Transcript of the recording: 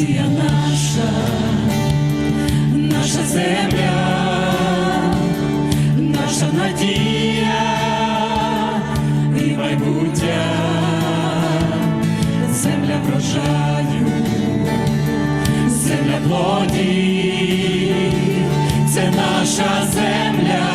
нація наша, наша земля, наша надія і майбуття, земля врожаю, земля плоді, це наша земля.